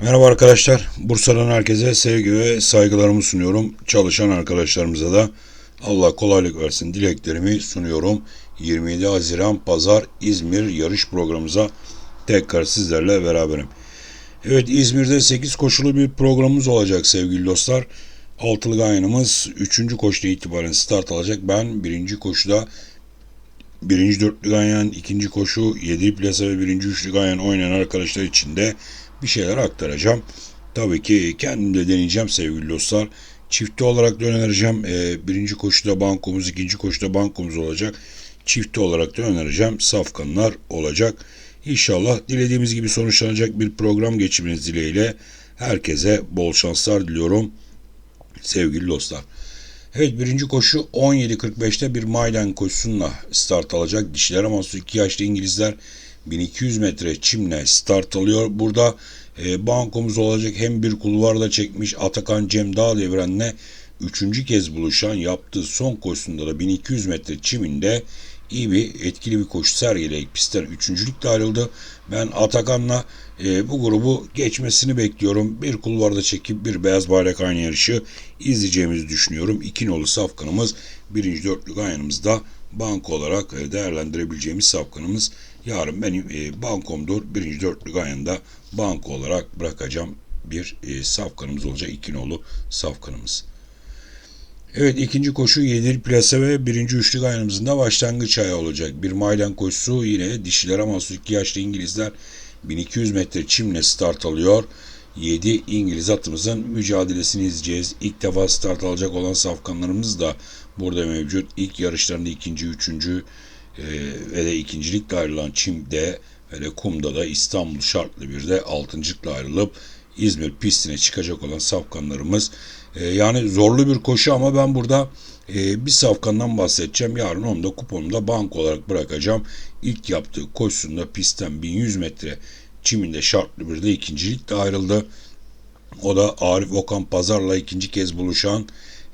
Merhaba arkadaşlar. Bursa'dan herkese sevgi ve saygılarımı sunuyorum. Çalışan arkadaşlarımıza da Allah kolaylık versin dileklerimi sunuyorum. 27 Haziran Pazar İzmir yarış programımıza tekrar sizlerle beraberim. Evet İzmir'de 8 koşulu bir programımız olacak sevgili dostlar. Altılı Gayanımız 3. koşuda itibaren start alacak. Ben 1. koşuda birinci dörtlü ganyan, ikinci koşu, yedi plasa ve birinci üçlü ganyan oynayan arkadaşlar için de bir şeyler aktaracağım. Tabii ki kendim de deneyeceğim sevgili dostlar. Çifte olarak da önereceğim. Ee, birinci koşuda bankomuz, ikinci koşuda bankomuz olacak. Çifte olarak da önereceğim. Safkanlar olacak. İnşallah dilediğimiz gibi sonuçlanacak bir program geçirmeniz dileğiyle herkese bol şanslar diliyorum sevgili dostlar. Evet birinci koşu 17.45'te bir Maydan koşusunla start alacak. Dişiler Amasu 2 yaşlı İngilizler 1200 metre çimle start alıyor. Burada e, bankomuz olacak hem bir kulvarda çekmiş Atakan Cem Dağ devrenle üçüncü kez buluşan yaptığı son koşusunda da 1200 metre çiminde iyi bir etkili bir koşu sergileyip pistten üçüncülükle ayrıldı. Ben Atakan'la e, bu grubu geçmesini bekliyorum. Bir kulvarda çekip bir beyaz bayrak aynı yarışı izleyeceğimizi düşünüyorum. İki nolu safkanımız birinci dörtlük ayağımızda banko olarak e, değerlendirebileceğimiz safkanımız. Yarın benim e, bankomdur. Birinci dörtlük ayında banko olarak bırakacağım bir e, safkanımız olacak. iki nolu safkanımız. Evet ikinci koşu 7 plase ve birinci üçlük aynımızın da başlangıç ayağı olacak. Bir maydan koşusu yine dişilere mahsus 2 yaşlı İngilizler 1200 metre çimle start alıyor. 7 İngiliz atımızın mücadelesini izleyeceğiz. İlk defa start alacak olan safkanlarımız da burada mevcut. İlk yarışlarında ikinci, üçüncü e, ve de ikincilikle ayrılan Çim'de ve de Kum'da da İstanbul şartlı bir de altıncılıkla ayrılıp İzmir pistine çıkacak olan safkanlarımız. E, yani zorlu bir koşu ama ben burada e, bir safkandan bahsedeceğim. Yarın onu da kuponumda bank olarak bırakacağım. İlk yaptığı koşusunda pistten 1100 metre çiminde şartlı bir de ikincilikle ayrıldı. O da Arif Okan Pazar'la ikinci kez buluşan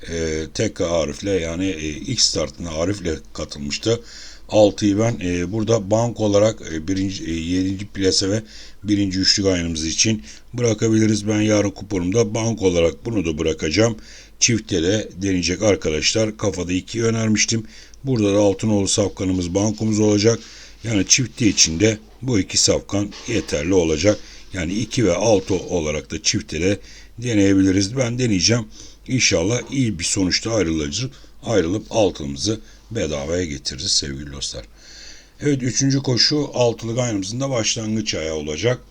e, tek Arif'le yani e, ilk startına Arif'le katılmıştı. 6'yı ben e, burada bank olarak e, birinci, e, 7. plase ve birinci üçlük ayınımız için bırakabiliriz. Ben yarın kuponumda bank olarak bunu da bırakacağım. Çifte de deneyecek arkadaşlar. Kafada 2 önermiştim. Burada da Altınoğlu safkanımız bankomuz olacak. Yani çifte içinde bu iki safkan yeterli olacak. Yani 2 ve 6 olarak da çifte de deneyebiliriz. Ben deneyeceğim. İnşallah iyi bir sonuçta ayrılacağız. Ayrılıp altımızı bedavaya getiririz sevgili dostlar. Evet üçüncü koşu altılı gayrımızın da başlangıç ayağı olacak.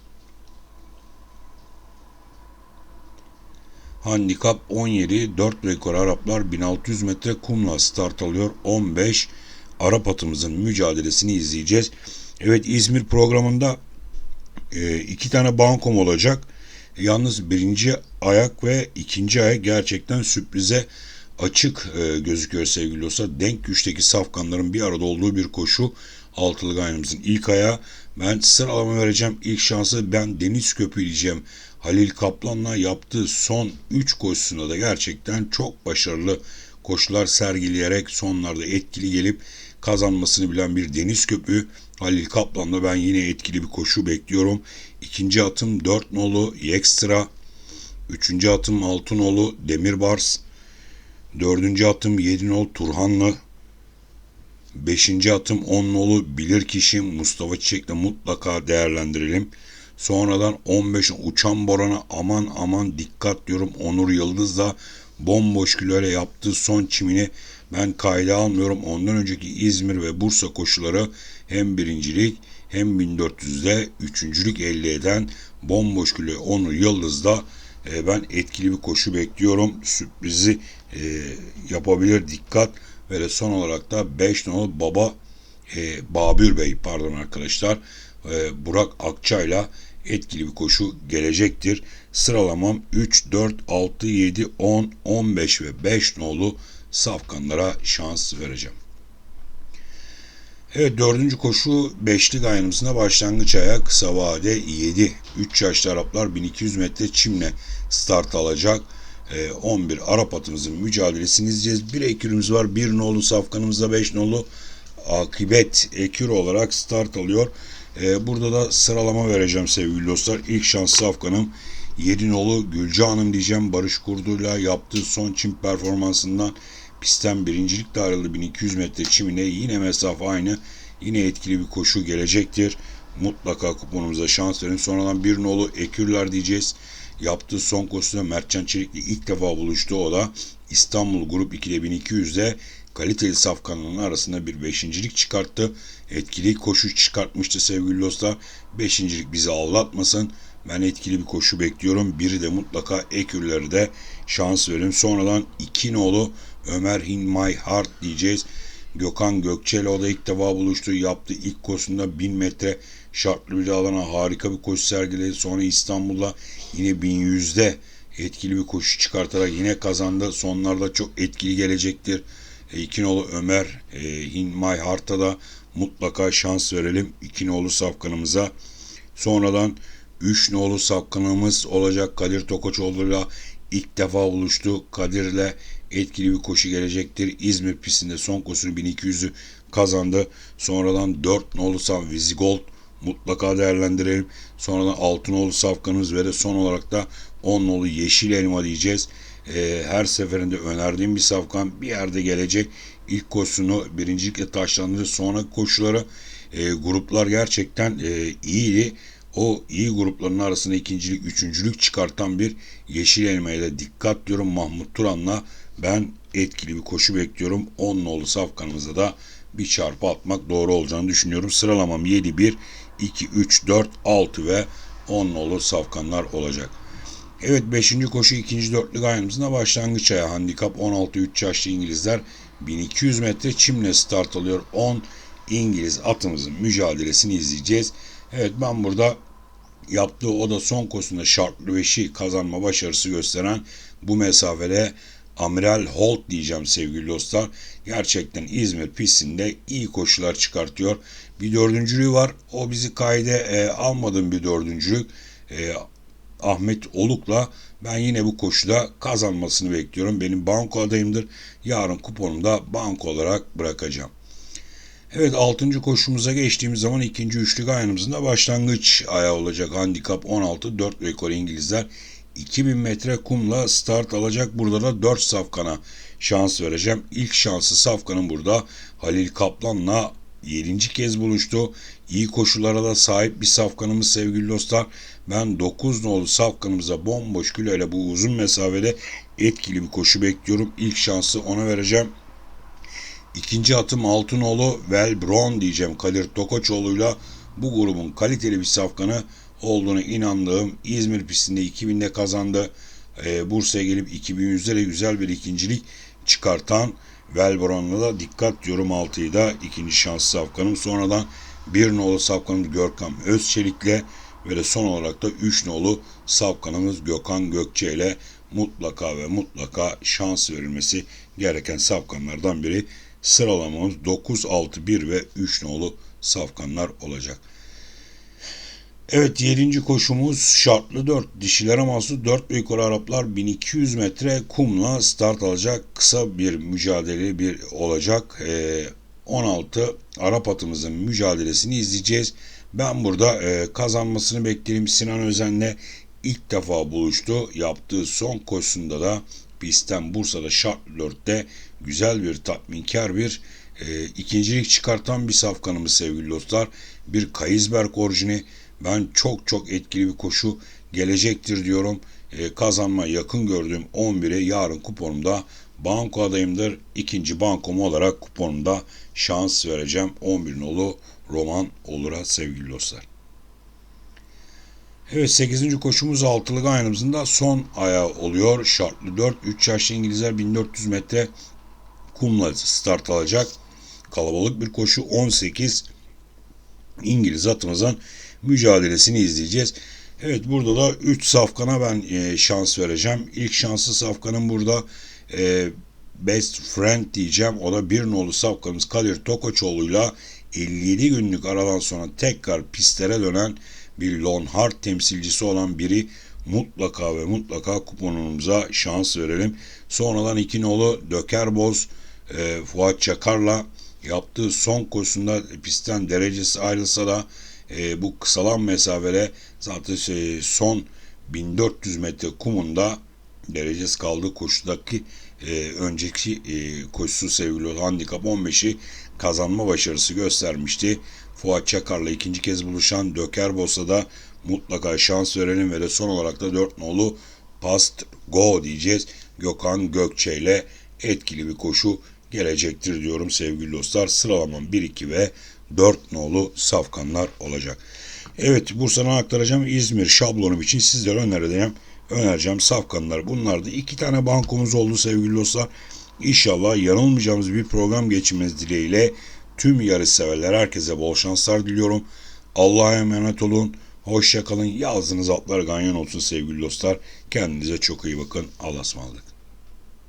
Handikap 17, 4 rekor Araplar 1600 metre kumla start alıyor. 15 Arap atımızın mücadelesini izleyeceğiz. Evet İzmir programında e, iki tane bankom olacak. Yalnız birinci ayak ve ikinci ayak gerçekten sürprize açık e, gözüküyor sevgili dostlar. Denk güçteki safkanların bir arada olduğu bir koşu altılı gayrımızın ilk ayağı. Ben sıralama vereceğim. İlk şansı ben Deniz diyeceğim. Halil Kaplan'la yaptığı son 3 koşusunda da gerçekten çok başarılı koşular sergileyerek sonlarda etkili gelip kazanmasını bilen bir Deniz Köprü. Halil Kaplan'la ben yine etkili bir koşu bekliyorum. İkinci atım 4 nolu Yekstra. Üçüncü atım Altınoğlu Demirbars. Dördüncü atım 7 nolu Turhanlı. Beşinci atım 10 nolu Bilirkişi Mustafa Çiçek'le mutlaka değerlendirelim. Sonradan 15 uçan Boran'a aman aman dikkat diyorum. Onur Yıldız da bomboş kiloyla yaptığı son çimini ben kayda almıyorum. Ondan önceki İzmir ve Bursa koşuları hem birincilik hem 1400'de üçüncülük elde eden bomboş kilo Onur Yıldız'da e, ben etkili bir koşu bekliyorum. Sürprizi e, yapabilir dikkat ve de son olarak da 5 numaralı Baba e, Babür Bey pardon arkadaşlar e, Burak Akçay'la etkili bir koşu gelecektir. Sıralamam 3, 4, 6, 7, 10, 15 ve 5 nolu safkanlara şans vereceğim. Evet dördüncü koşu beşli gayrımızına başlangıç ayağı kısa vade 7. 3 yaşlı Araplar 1200 metre çimle start alacak. 11 ee, Arap atımızın mücadelesini izleyeceğiz. Bir ekürümüz var. Bir nolu safkanımızda 5 nolu akibet ekür olarak start alıyor. Ee, burada da sıralama vereceğim sevgili dostlar. İlk şans safkanım 7 nolu Gülce Hanım diyeceğim. Barış Kurdu'yla yaptığı son çim performansından pistten birincilik de ayrıldı. 1200 metre çimine yine mesafe aynı. Yine etkili bir koşu gelecektir. Mutlaka kuponumuza şans verin. Sonradan bir nolu Ekürler diyeceğiz. Yaptığı son koşuda Mertcan Çelik'le ilk defa buluştu. O da İstanbul Grup 2'de 1200'de kaliteli safkanların arasında bir beşincilik çıkarttı. Etkili koşu çıkartmıştı sevgili dostlar. Beşincilik bizi aldatmasın. Ben etkili bir koşu bekliyorum. Biri de mutlaka Ekürleri de şans verin. Sonradan iki nolu Ömer Hin My Heart diyeceğiz. Gökhan Gökçeli o da ilk defa buluştu. Yaptığı ilk koşusunda 1000 metre şartlı bir alana harika bir koşu sergiledi. Sonra İstanbul'da yine 1100'de etkili bir koşu çıkartarak yine kazandı. Sonlarda çok etkili gelecektir. E, İkinoğlu Ömer e, In My da mutlaka şans verelim. İkinoğlu safkanımıza. Sonradan 3 nolu safkanımız olacak Kadir Tokoçoğlu'yla ilk defa buluştu. Kadir'le etkili bir koşu gelecektir. İzmir pistinde son koşusunu 1200'ü kazandı. Sonradan 4 nolu Sam Vizigold mutlaka değerlendirelim. Sonradan 6 nolu safkanımız ve de son olarak da 10 nolu Yeşil Elma diyeceğiz. Ee, her seferinde önerdiğim bir safkan bir yerde gelecek. İlk koşusunu birincilikle taşlandırır. Sonra koşuları e, gruplar gerçekten e, iyiydi. O iyi grupların arasında ikincilik, üçüncülük çıkartan bir yeşil elmaya da dikkat diyorum Mahmut Turan'la ben etkili bir koşu bekliyorum. 10 nolu safkanımıza da bir çarpı atmak doğru olacağını düşünüyorum. Sıralamam 7, 1, 2, 3, 4, 6 ve 10 nolu safkanlar olacak. Evet 5. koşu 2. dörtlük ayağımızda başlangıç ayağı handikap 16 3 yaşlı İngilizler 1200 metre çimle start alıyor. 10 İngiliz atımızın mücadelesini izleyeceğiz. Evet ben burada yaptığı o da son koşusunda şartlı beşi kazanma başarısı gösteren bu mesafede Amiral Holt diyeceğim sevgili dostlar. Gerçekten İzmir pistinde iyi koşular çıkartıyor. Bir dördüncülüğü var. O bizi kayde e, almadığım bir dördüncülük. E, Ahmet Oluk'la ben yine bu koşuda kazanmasını bekliyorum. Benim banko adayımdır. Yarın kuponumda banko olarak bırakacağım. Evet 6. koşumuza geçtiğimiz zaman ikinci üçlük ayağımızın da başlangıç ayağı olacak. Handikap 16 4 rekor İngilizler 2000 metre kumla start alacak. Burada da 4 safkana şans vereceğim. İlk şansı safkanın burada Halil Kaplan'la 7. kez buluştu. İyi koşullara da sahip bir safkanımız sevgili dostlar. Ben 9 nolu safkanımıza bomboş kiloyla bu uzun mesafede etkili bir koşu bekliyorum. İlk şansı ona vereceğim. İkinci atım Altınoğlu Velbron diyeceğim Kadir Tokoçoğlu'yla bu grubun kaliteli bir safkanı olduğunu inandığım İzmir pistinde 2000'de kazandı. E, Bursa'ya gelip 2100'lere güzel bir ikincilik çıkartan Velbron'la da dikkat diyorum 6'yı da ikinci şans safkanım. Sonradan bir nolu safkanımız Görkem Özçelik'le ve de son olarak da 3 nolu safkanımız Gökhan Gökçe ile mutlaka ve mutlaka şans verilmesi gereken safkanlardan biri. Sıralamamız 9, 6, 1 ve 3 nolu safkanlar olacak. Evet 7. koşumuz şartlı 4. Dişilere mahsus 4 ve yukarı Araplar 1200 metre kumla start alacak. Kısa bir mücadele bir olacak. Ee, 16 Arap atımızın mücadelesini izleyeceğiz. Ben burada e, kazanmasını beklediğim Sinan Özen'le ilk defa buluştu. Yaptığı son koşusunda da pistten Bursa'da şartlı 4'te güzel bir tatminkar bir e, ikincilik çıkartan bir safkanımız sevgili dostlar. Bir Kayızberg orijini ben çok çok etkili bir koşu gelecektir diyorum. E, kazanma yakın gördüğüm 11'e yarın kuponumda banko adayımdır. İkinci bankom olarak kuponumda şans vereceğim. 11 nolu Roman Olur'a sevgili dostlar. Evet 8. koşumuz altılık aynımızın da son ayağı oluyor. Şartlı 4. 3 yaşlı İngilizler 1400 metre kumla start alacak. Kalabalık bir koşu 18 İngiliz atımızın mücadelesini izleyeceğiz. Evet burada da 3 safkana ben e, şans vereceğim. İlk şanslı safkanın burada e, Best Friend diyeceğim. O da bir nolu safkanımız Kadir Tokoçoğlu'yla 57 günlük aradan sonra tekrar pistlere dönen bir Lonhart temsilcisi olan biri mutlaka ve mutlaka kuponumuza şans verelim. Sonradan iki nolu Dökerboz e, Fuat Çakar'la yaptığı son koşusunda pistten derecesi ayrılsa da e, bu kısalan mesafede zaten e, son 1400 metre kumunda derecesi kaldığı koşudaki e, önceki e, koşusu sevgili handikap 15'i kazanma başarısı göstermişti. Fuat Çakar'la ikinci kez buluşan Döker Bosa'da mutlaka şans verelim ve de son olarak da 4 nolu Past Go diyeceğiz. Gökhan Gökçe ile etkili bir koşu gelecektir diyorum sevgili dostlar. Sıralamam 1, 2 ve 4 nolu safkanlar olacak. Evet Bursa'dan aktaracağım İzmir şablonum için sizlere önereceğim. Önereceğim safkanlar. Bunlar da iki tane bankomuz oldu sevgili dostlar. İnşallah yanılmayacağımız bir program geçmeniz dileğiyle tüm yarış severler herkese bol şanslar diliyorum. Allah'a emanet olun. Hoşçakalın. Yazdığınız atlar ganyan olsun sevgili dostlar. Kendinize çok iyi bakın. Allah'a ısmarladık.